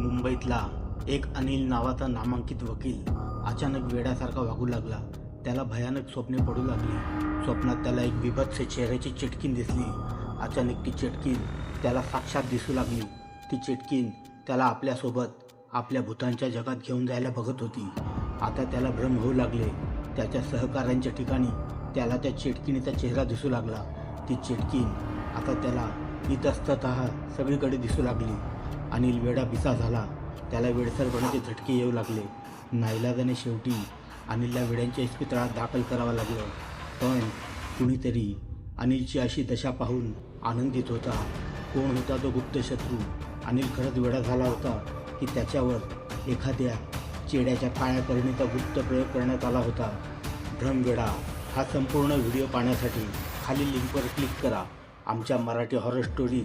मुंबईतला एक अनिल नावाचा नामांकित वकील अचानक वेड्यासारखा वागू लागला. त्याला भयानक स्वप्ने पडू लागली. स्वप्नात त्याला एक बिभत्स चेहऱ्याची चिटकीन दिसली. अचानक ती चिटकीन त्याला साक्षात दिसू लागली. ती चिटकीन त्याला आपल्यासोबत आपल्या भूतांच्या जगात घेऊन जायला बघत होती. आता त्याला भ्रम होऊ लागले. त्याच्या सहकाऱ्यांच्या ठिकाणी त्याला त्या चिटकिनीचा चेहरा दिसू लागला. ती चिटकीन आता त्याला इतस्तत सगळीकडे दिसू लागली. अनिल वेडा बिसा झाला. त्याला वेडसरपणाचे झटके येऊ लागले. नाईलाजाने शेवटी अनिलला वेड्यांच्या इस्पितळात दाखल करावं लागलं. पण कुणीतरी अनिलची अशी दशा पाहून आनंदित होता. कोण होता तो गुप्त शत्रू? अनिल खरंच वेडा झाला होता की त्याच्यावर एखाद्या चेड्याच्या काळ्या करणीचा गुप्त प्रयोग करण्यात आला होता? भ्रमवेडा हा संपूर्ण व्हिडिओ पाहण्यासाठी खालील लिंकवर क्लिक करा. आमच्या मराठी हॉरर स्टोरीज